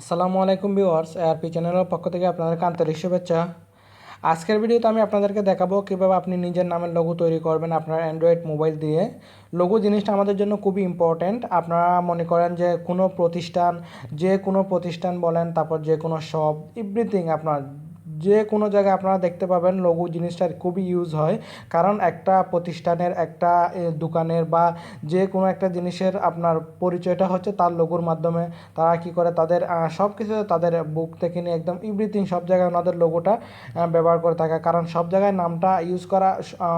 আসসালামু আলাইকুম viewers ARP চ্যানেলের পক্ষ থেকে আপনাদেরকে আন্তরিক শুভেচ্ছা। আজকের ভিডিওতে আমি আপনাদেরকে দেখাবো কীভাবে আপনি নিজের নামের লঘু তৈরি করবেন আপনার অ্যান্ড্রয়েড মোবাইল দিয়ে। লঘু জিনিসটা আমাদের জন্য খুবই ইম্পর্ট্যান্ট আপনারা মনে করেন যে কোনো প্রতিষ্ঠান, যে কোনো প্রতিষ্ঠান বলেন, তারপর যে কোনো শপ এভরিথিং আপনার যে কোনো জায়গায় আপনারা দেখতে পাবেন লঘু জিনিসটা খুবই ইউজ হয়। কারণ একটা প্রতিষ্ঠানের, একটা দোকানের বা যে কোনো একটা জিনিসের আপনার পরিচয়টা হচ্ছে তার লঘুর মাধ্যমে। তারা কি করে তাদের সব কিছু তাদের বুক থেকে নিয়ে একদম এভরিথিং সব জায়গায় ওনাদের লোগোটা ব্যবহার করে থাকে। কারণ সব জায়গায় নামটা ইউজ করা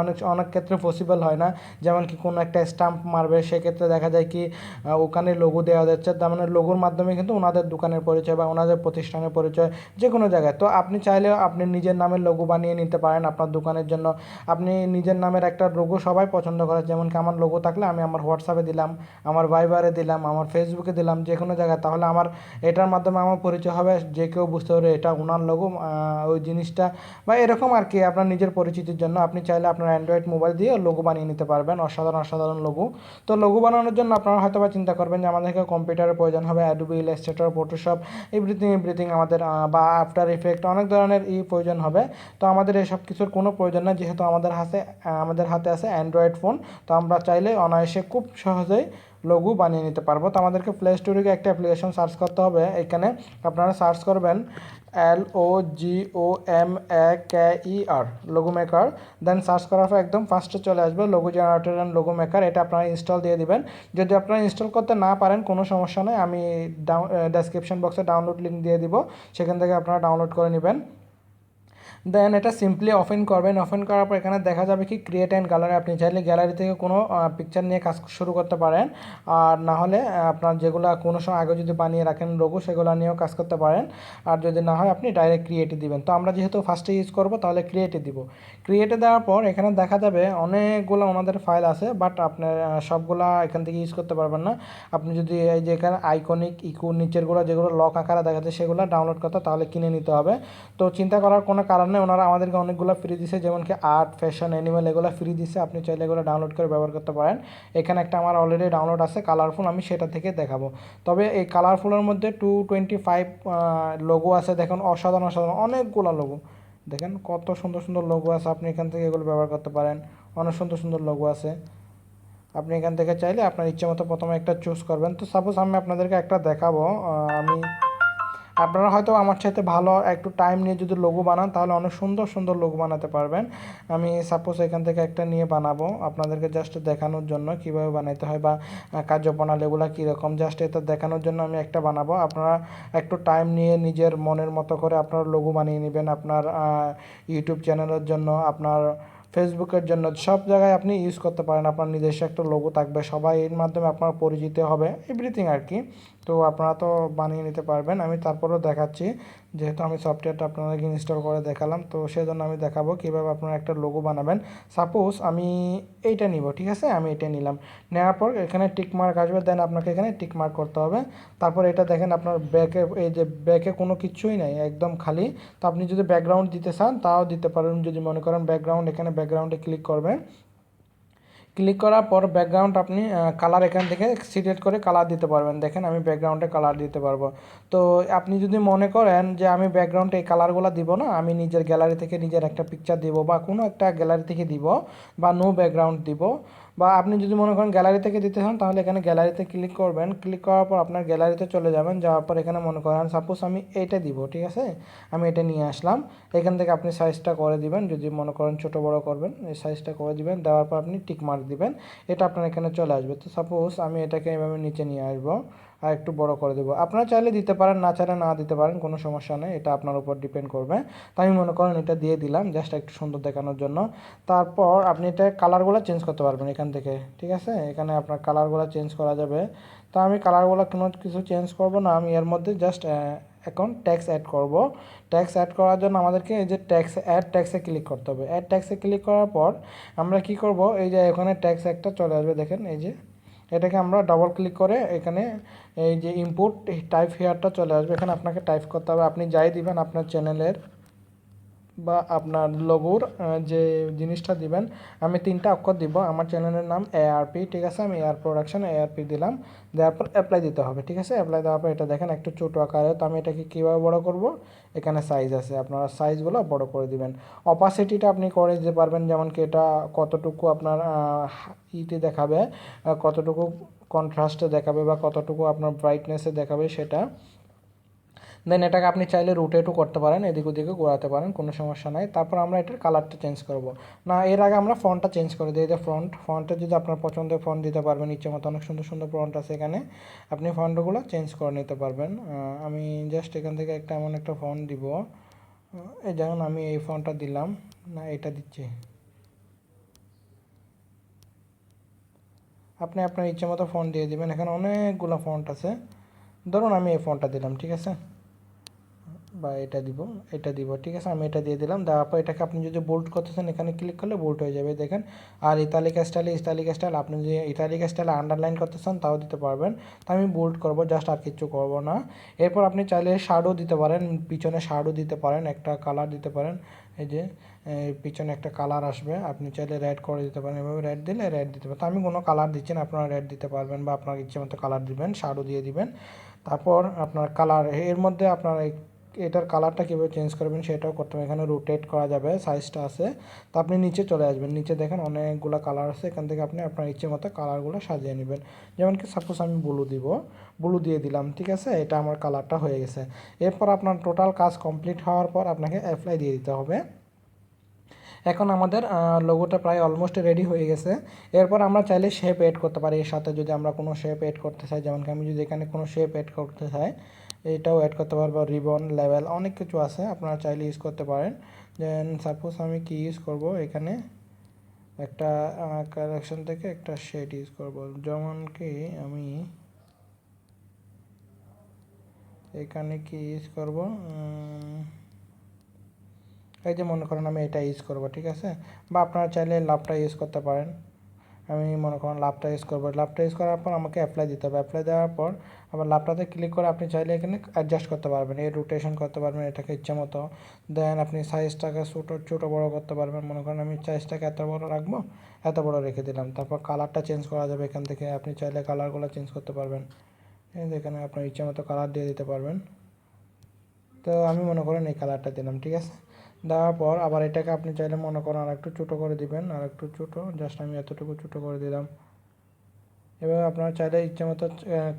অনেক অনেক ক্ষেত্রে পসিবল হয় না। যেমন কি কোনো একটা স্টাম্প মারবে, সেক্ষেত্রে দেখা যায় কি ওখানে লোগো দেওয়া যাচ্ছে। তার মানে লোগোর মাধ্যমে কিন্তু ওনাদের দোকানের পরিচয় বা ওনাদের প্রতিষ্ঠানের পরিচয় যে কোনো জায়গায়। তো আপনি চাইলে আপনি নিজের নামের লোগো বানিয়ে নিতে পারেন আপনার দোকানের জন্য। আপনি নিজের নামের একটা লোগো সবাই পছন্দ করে যেমন কি আমার লোগো থাকলে আমি আমার হোয়াটসঅ্যাপে দিলাম, আমার ভাইবারে দিলাম, আমার ফেসবুকে দিলাম যে কোনো জায়গায়। তাহলে আমার, এটার মাধ্যমে আমার পরিচয় হবে, যে কেউ বুঝতে পারবে এটা ওনার লোগো ওই জিনিসটা। বা এরকম আর কি, আপনার নিজের পরিচিতির জন্য। আপনি চাইলে আপনার অ্যান্ড্রয়েড মোবাইল দিয়ে লোগো বানিয়ে নিতে পারবেন, অসাধারণ অসাধারণ লোগো তো লোগো বানানোর জন্য আপনারা হয়তো বা চিন্তা করবেন যে আমাদেরকে কম্পিউটারের প্রয়োজন হবে Adobe Illustrator Photoshop everything everything আমাদের বা আফটার ইফেক্ট অনেক ধরনের ই প্রয়োজন হবে। তো আমাদের এসব কিছুর কোনো প্রয়োজন নেই, যেহেতু আমাদের হাতে আমাদের হাতে আছে অ্যান্ড্রয়েড ফোন তো আমরা চাইলে অনায়াসে খুব সহজেই লঘু বানিয়ে নিতে পারব। তো আমাদেরকে প্লে স্টোরে গিয়ে একটা অ্যাপ্লিকেশন সার্চ করতে হবে। এখানে আপনারা সার্চ করবেন L O G O M A K E R logo maker then search করার পর একদম ফার্স্টে চলে আসবে logo generator and logo maker এটা আপনারা ইনস্টল দিয়ে দিবেন। যদি আপনারা ইনস্টল করতে না পারেন, কোনো সমস্যা নেই, আমি ডাউন ডেসক্রিপশন বক্সে ডাউনলোড লিঙ্ক দিয়ে দিব, সেখান থেকে আপনারা ডাউনলোড করে নেবেন। দেন এটা সিম্পলি ওপেন করবেন। ওপেন করার পর এখানে দেখা যাবে কি ক্রিয়েট অ্যান্ড গ্যালারি আপনি চাইলে গ্যালারি থেকে কোনো পিকচার নিয়ে কাজ শুরু করতে পারেন। আর না হলে আপনার যেগুলো কোনো সময় আগে যদি বানিয়ে রাখেন লোগো সেগুলো নিয়েও কাজ করতে পারেন। আর যদি না হয়, আপনি ডাইরেক্ট ক্রিয়েটে দিবেন। তো আমরা যেহেতু ফার্স্টে ইউজ করব, তাহলে ক্রিয়েটে দিব। ক্রিয়েটে দেওয়ার পর এখানে দেখা যাবে অনেকগুলো ওনাদের ফাইল আছে বাট আপনার সবগুলা এখান থেকে ইউজ করতে পারবেন না। আপনি যদি এই যে এখানে আইকনিক ইকো নিচেরগুলো যেগুলো লক আকারে দেখা যায় সেগুলো ডাউনলোড করতে, তাহলে কিনে নিতে হবে। তো চিন্তা করার কোনো কারণ নেই ওনারা আমাদেরকে অনেকগুলো ফ্রি দিছে, যেমন কি আর্ট ফ্যাশন অ্যানিমেল এগুলো ফ্রি দিছে। আপনি চাইলে এগুলো ডাউনলোড করে ব্যবহার করতে পারেন। এখানে একটা আমার অলরেডি ডাউনলোড আছে কালারফুল আমি সেটা থেকে দেখাবো। তবে এই কালারফুলের মধ্যে টু টোয়েন্টি ফাইভ লোগো আছে, দেখুন, অসাধারণ অসাধারণ, অনেকগুলো লোগো দেখেন, কত সুন্দর সুন্দর লোগো আছে, আপনি এখান থেকে এগুলো ব্যবহার করতে পারেন। অনেক সুন্দর সুন্দর লোগো আছে। আপনি এখান থেকে চাইলে আপনার ইচ্ছে মতো প্রথমে একটা চুজ করবেন। তো সাপোজ আমি আপনাদেরকে একটা দেখাবো আমি আপনারা হয়তো আমার সাথে ভালো একটু টাইম নিয়ে যদি লোগো বানান তাহলে অনেক সুন্দর সুন্দর লোগো বানাতে পারবেন। আমি সাপোজ এখান থেকে একটা নিয়ে বানাবো আপনাদেরকে জাস্ট দেখানোর জন্য কীভাবে বানাইতে হয় বা আহ, কার্যপ্রণালী এগুলো কীরকম। জাস্ট এটা দেখানোর জন্য আমি একটা বানাবো। আপনারা একটু টাইম নিয়ে নিজের মনের মতো করে আপনার লোগো বানিয়ে নেবেন। আপনার ইউটিউব চ্যানেলের জন্য আপনার ফেসবুকের জন্য সব জায়গায় আপনি ইউজ করতে পারেন। আপনার নিজস্ব একটা লোগো থাকবে। সবাই এর মাধ্যমে আপনার পরিচিত হবে। এভরিথিং আর কি। তো আপনারা তো বানিয়ে নিতে পারবেন। আমি তারপরেও দেখাচ্ছি। যেহেতু আমি সফটওয়্যারটা আপনাদেরকে ইনস্টল করে দেখালাম, তো সেজন্য আমি দেখাবো কীভাবে আপনারা একটা লোগো বানাবেন। সাপোজ আমি এইটা নিব, ঠিক আছে? আমি এটা নিলাম। নেওয়ার পর এখানে টিক মার্ক আসবে দেন আপনাকে এখানে টিক মার্ক করতে হবে। তারপর এটা দেখেন আপনার ব্যাকে এই যে ব্যাকে কোনো কিছুই নাই, একদম খালি। তো আপনি যদি ব্যাকগ্রাউন্ড দিতে চান, তাও দিতে পারেন। যদি মনে করেন ব্যাকগ্রাউন্ড এখানে ব্যাকগ্রাউন্ডে ক্লিক করবেন ক্লিক করার পর ব্যাকগ্রাউন্ড আপনি কালার এখান থেকে সিলেক্ট করে কালার দিতে পারবেন। দেখেন আমি ব্যাকগ্রাউন্ডে কালার দিতে পারব। তো আপনি যদি মনে করেন যে আমি ব্যাকগ্রাউন্ডে এই কালারগুলো দিব না, আমি নিজের গ্যালারি থেকে নিজের একটা পিকচার দিব বা কোনো একটা গ্যালারি থেকে দিব বা নো ব্যাকগ্রাউন্ড দিব বা আপনি যদি মনে করেন গ্যালারি থেকে দিতে চান, তাহলে এখানে গ্যালারিতে ক্লিক করবেন। ক্লিক করার পর আপনার গ্যালারিতে চলে যাবেন। যাওয়ার পর এখানে মনে করেন সাপোজ আমি এইটা দিব, ঠিক আছে? আমি এটা নিয়ে আসলাম। এখান থেকে আপনি সাইজটা করে দিবেন। যদি মনে করেন ছোটো বড় করবেন, এই সাইজটা করে দিবেন। দেওয়ার পর আপনি টিক মার্ক দিবেন। এটা আপনার এখানে চলে আসবে। তো সাপোজ আমি এটাকে এভাবে নিচে নিয়ে আসব। আর একটু বড় করে দেবো। আপনারা চাইলে দিতে পারেন, না চাইলে না দিতে পারেন, কোনো সমস্যা নেই। এটা আপনার উপর ডিপেন্ড করবে। তো আমি মনে করেন এটা দিয়ে দিলাম জাস্ট একটু সুন্দর দেখানোর জন্য। তারপর আপনি এটা কালারগুলো চেঞ্জ করতে পারবেন এখান থেকে, ঠিক আছে? এখানে আপনার কালারগুলো চেঞ্জ করা যাবে। তো আমি কালারগুলো কোনো কিছু চেঞ্জ করব না, আমি এর মধ্যে জাস্ট এখন ট্যাক্স অ্যাড করব। ট্যাক্স অ্যাড করার জন্য আমাদেরকে এই যে ট্যাক্স অ্যাড ট্যাক্সে ক্লিক করতে হবে। অ্যাড ট্যাক্সে ক্লিক করার পর আমরা কি করব? এই যে এখানে ট্যাক্স একটা চলে আসবে, দেখেন এই যে এটাকে আমরা ডাবল ক্লিক করে এখানে এই যে ইনপুট টাইপ হেয়ারটা চলে আসবে। এখানে আপনাকে টাইপ করতে হবে। আপনি যাই দিবেন আপনার চ্যানেলের বা আপনার লোগোর যে জিনিসটা দিবেন, আমি তিনটা অক্ষর দিব। আমার চ্যানেলের নাম এআরপি ঠিক আছে? আমি এয়ার প্রোডাকশন এআরপি দিলাম। দেওয়ার পর অ্যাপ্লাই দিতে হবে, ঠিক আছে? অ্যাপ্লাই দেওয়ার পর এটা দেখেন একটু ছোটো আকারে। তো আমি এটাকে কীভাবে বড় করব? এখানে সাইজ আছে। আপনারা সাইজগুলো বড় করে দিবেন। অপাসিটিটা আপনি করে দিতে পারবেন, যেমন কি এটা কতটুকু আপনার ইতে দেখাবে কতটুকু কন্ট্রাস্টে দেখাবে বা কতটুকু আপনার ব্রাইটনেসে দেখাবে সেটা। দেন এটাকে আপনি চাইলে রোটেটও করতে পারেন, এদিক ওদিকে ঘোরাতে পারেন, কোনো সমস্যা নাই। তারপর আমরা এটার কালারটা চেঞ্জ করব। না, এর আগে আমরা ফন্টটা চেঞ্জ করে দিই যে ফ্রন্ট ফন্টে যদি আপনার পছন্দের ফন্ট দিতে পারবেন ইচ্ছে মতো অনেক সুন্দর সুন্দর ফন্ট আছে এখানে, আপনি ফন্টগুলো চেঞ্জ করে নিতে পারবেন। আমি জাস্ট এখান থেকে একটা এমন একটা ফন্ট দিব। এই যেমন আমি এই ফন্টটা দিলাম, না, এটা দিচ্ছি। আপনি আপনার ইচ্ছে মতো ফোন দিয়ে দিবেন, এখানে অনেকগুলো ফন্ট আছে। ধরুন আমি এই ফোনটা দিলাম, ঠিক আছে? বা এটা দিব এটা দিব, ঠিক আছে? আমি এটা দিয়ে দিলাম, দেওয়ার পর এটাকে আপনি যদি বোল্ড করতেছেন এখানে ক্লিক করলে বোল্ড হয়ে যাবে, দেখেন। আর ইতালিক স্টাইলে ইতালিক স্টাইল আপনি যদি ইতালিক স্টাইলে আন্ডারলাইন করতে চান, তাও দিতে পারবেন। তো আমি বোল্ড করব জাস্ট আর কিছু করব না। এরপর আপনি চাইলে শার্ডও দিতে পারেন, পিছনে শার্ডও দিতে পারেন, একটা কালার দিতে পারেন। এই যে পিছনে একটা কালার আসবে, আপনি চাইলে রেড করে দিতে পারেন। এভাবে রেড দিলে রেড দিতে পারেন। তো আমি কোনো কালার দিচ্ছি না, আপনারা রেড দিতে পারবেন বা আপনার ইচ্ছে মতো কালার দিবেন শার্ডও দিয়ে দিবেন। তারপর আপনার কালারের মধ্যে আপনার এটার কালারটা কীভাবে চেঞ্জ করবেন সেটাও করতে হবে। এখানে রোটেট করা যাবে সাইজটা আছে। তো আপনি নিচে চলে আসবেন। নিচে দেখেন অনেকগুলো কালার আছে। এখান থেকে আপনি আপনার ইচ্ছে মতো কালারগুলো সাজিয়ে নেবেন। যেমন কি সাপোজ আমি ব্লু দিব। ব্লু দিয়ে দিলাম, ঠিক আছে? এটা আমার কালারটা হয়ে গেছে। এরপর আপনার টোটাল কাজ কমপ্লিট হওয়ার পর আপনাকে অ্যাপ্লাই দিয়ে দিতে হবে। এখন আমাদের লোগোটা প্রায় অলমোস্ট রেডি হয়ে গেছে। এরপর আমরা চাইলে শেপ এড করতে পারি। এর সাথে যদি আমরা কোনো শেপ এড করতে চাই, যেমন আমি যদি এখানে কোনো শেপ এড করতে চাই এটাও অ্যাড করতে পারব রিবন লেভেল অনেক কিছু আছে, আপনারা চাইলে ইউজ করতে পারেন। দেন সাপোজ আমি কি ইউজ করব? এখানে একটা কালেকশন থেকে একটা শেড ইউজ করব। যেমন কি আমি এখানে কি ইউজ করব? এই যে মনে করেন আমি এটা ইউজ করব, ঠিক আছে? বা আপনারা চাইলে লাভটা ইউজ করতে পারেন। আমি মনে করেন লাভটা ইউজ করব। লাভটা ইউজ করার পর আমাকে অ্যাপ্লাই দিতে হবে। অ্যাপ্লাই দেওয়ার পর আবার লাভটাতে ক্লিক করে আপনি চাইলে এখানে অ্যাডজাস্ট করতে পারবেন। এই রোটেশন করতে পারবেন, এটাকে ইচ্ছে মতো। দেন আপনি সাইজটাকে ছোটো ছোটো, বড়ো করতে পারবেন। মনে করেন আমি সাইজটাকে এত বড় রাখব, এত বড় রেখে দিলাম। তারপর কালারটা চেঞ্জ করা যাবে এখান থেকে। আপনি চাইলে কালারগুলো চেঞ্জ করতে পারবেন। এখানে আপনার ইচ্ছে মতো কালার দিয়ে দিতে পারবেন। তো আমি মনে করেন এই কালারটা দিলাম, ঠিক আছে? দেওয়ার পর আবার এটাকে আপনি চাইলে মনে করেন আর একটু ছোটো করে দিবেন আর একটু ছোটো জাস্ট আমি এতটুকু ছোটো করে দিলাম। এভাবে আপনারা চাইলে ইচ্ছে মতো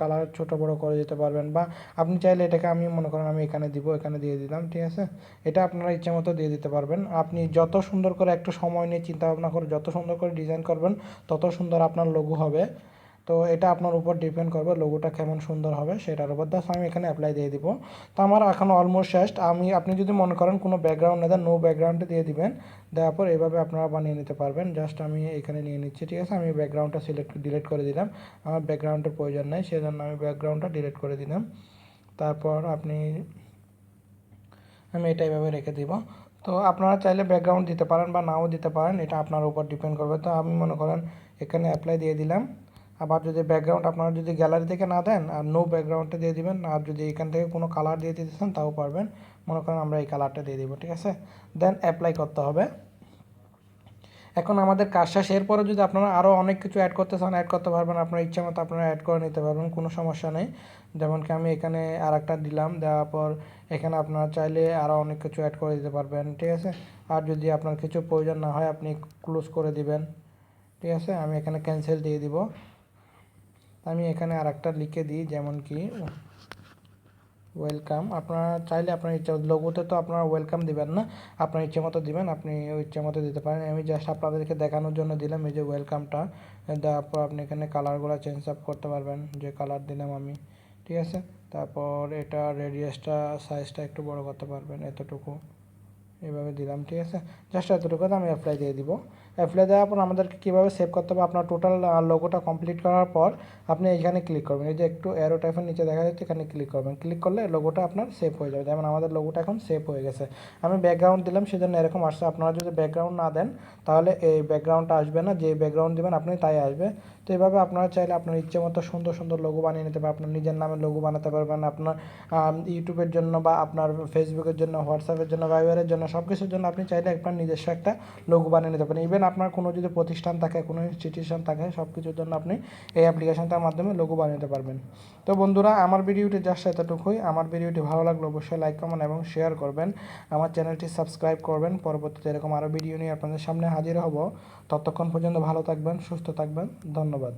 কালার ছোটো বড়ো করে দিতে পারবেন বা আপনি চাইলে এটাকে আমি মনে করেন আমি এখানে দিব, এখানে দিয়ে দিলাম, ঠিক আছে? এটা আপনারা ইচ্ছে মতো দিয়ে দিতে পারবেন। আপনি যত সুন্দর করে একটু সময় নিয়ে চিন্তা ভাবনা করে, যত সুন্দর করে ডিজাইন করবেন, তত সুন্দর আপনার লোগো হবে। তো এটা আপনার উপর ডিপেন্ড করবে লোগোটা কেমন সুন্দর হবে, সেটার উপর। দাস আমি এখানে অ্যাপ্লাই দিয়ে দিব। তো আমার এখন অলমোস্ট শেষ। আমি, আপনি যদি মনে করেন কোনো ব্যাকগ্রাউন্ড না নো ব্যাকগ্রাউন্ডে দিয়ে দিবেন, দেওয়ার পর এভাবে আপনারা বানিয়ে নিতে পারবেন। জাস্ট আমি এখানে নিয়ে নিচ্ছি, ঠিক আছে? আমি ব্যাকগ্রাউন্ডটা সিলেক্ট ডিলিট করে দিলাম। আমার ব্যাকগ্রাউন্ডের প্রয়োজন নেই, সেজন্য আমি ব্যাকগ্রাউন্ডটা ডিলিট করে দিলাম। তারপর আপনি, আমি এটা এভাবে রেখে দিব। তো আপনারা চাইলে ব্যাকগ্রাউন্ড দিতে পারেন বা নাও দিতে পারেন, এটা আপনার উপর ডিপেন্ড করবে। তো আমি মনে করেন এখানে অ্যাপ্লাই দিয়ে দিলাম। আবার যদি ব্যাকগ্রাউন্ড আপনারা যদি গ্যালারি থেকে না দেন আর নো ব্যাকগ্রাউন্ডটা দিয়ে দিবেন, আর যদি এখান থেকে কোনো কালার দিয়ে দিতে চান তাও পারবেন। মনে করেন আমরা এই কালারটা দিয়ে দিব, ঠিক আছে? দেন অ্যাপ্লাই করতে হবে। এখন আমাদের কাজ শেষ। এরপরে যদি আপনারা আরও অনেক কিছু অ্যাড করতে চান অ্যাড করতে পারবেন। আপনার ইচ্ছা মতো আপনারা অ্যাড করে নিতে পারবেন, কোনো সমস্যা নেই। যেমন কি আমি এখানে আর একটা দিলাম, দেওয়ার পর এখানে আপনারা চাইলে আরও অনেক কিছু অ্যাড করে দিতে পারবেন, ঠিক আছে? আর যদি আপনার কিছু প্রয়োজন না হয়, আপনি ক্লোজ করে দিবেন, ঠিক আছে? আমি এখানে ক্যান্সেল দিয়ে দিব। আমি এখানে আর একটা লিখে দিই, যেমন কি ওয়েলকাম আপনারা চাইলে আপনার ইচ্ছা লোগোতে তো আপনারা ওয়েলকাম দিবেন না, আপনার ইচ্ছে মতো দিবেন, আপনি ইচ্ছে মতো দিতে পারেন। আমি জাস্ট আপনাদেরকে দেখানোর জন্য দিলাম, এই যে ওয়েলকামটা দেওয়ার পর আপনি এখানে কালারগুলো চেঞ্জ আপ করতে পারবেন, যে কালার দিলাম আমি, ঠিক আছে? তারপর এটা রেডিয়াসটা সাইজটা একটু বড় করতে পারবেন, এতটুকু। এভাবে দিলাম, ঠিক আছে? জাস্ট এতটুকু আমি অ্যাপ্লাই দিয়ে দিব। অ্যাপ্লাই দেওয়ার পর আমাদেরকে কীভাবে সেভ করতে হবে, আপনার টোটাল লোগোটা কমপ্লিট করার পর আপনি এখানে ক্লিক করবেন। এই যে একটু অ্যারো টাইপের নিচে দেখা যাচ্ছে, এখানে ক্লিক করবেন। ক্লিক করলে লোগোটা আপনার সেভ হয়ে যাবে। যেমন আমাদের লোগোটা এখন সেভ হয়ে গেছে। আমি ব্যাকগ্রাউন্ড দিলাম, সেজন্য এরকম আসছে। আপনারা যদি ব্যাকগ্রাউন্ড না দেন, তাহলে এই ব্যাকগ্রাউন্ডটা আসবে না। যে ব্যাকগ্রাউন্ড দেবেন, আপনি তাই আসবে। তো এইভাবে আপনারা চাইলে আপনার ইচ্ছে মতো সুন্দর সুন্দর লোগো বানিয়ে নিতে পারবেন আপনার নিজের নামে লোগো বানাতে পারবেন। আপনার ইউটিউবের জন্য বা আপনার ফেসবুকের জন্য হোয়াটসঅ্যাপের জন্য ভাইবারের জন্য সব কিছুর জন্য আপনি চাইলে আপনার নিজস্ব একটা লোগো বানিয়ে নিতে পারেন। ইভেন আপনার কোনো যদি প্রতিষ্ঠান থাকে, কোনো ইনস্টিটিউশন থাকে সব কিছুর জন্য আপনি এই অ্যাপ্লিকেশনটার মাধ্যমে লোগো বানিয়ে নিতে পারবেন। তো বন্ধুরা, আমার ভিডিওটি জাস্ট এতটুকুই। আমার ভিডিওটি ভালো লাগলে অবশ্যই লাইক কমেন্ট এবং শেয়ার করবেন। আমার চ্যানেলটি সাবস্ক্রাইব করবেন। পরবর্তীতে এরকম আরও ভিডিও নিয়ে আপনাদের সামনে হাজির হব। ততক্ষণ পর্যন্ত ভালো থাকবেন, সুস্থ থাকবেন। ধন্যবাদ।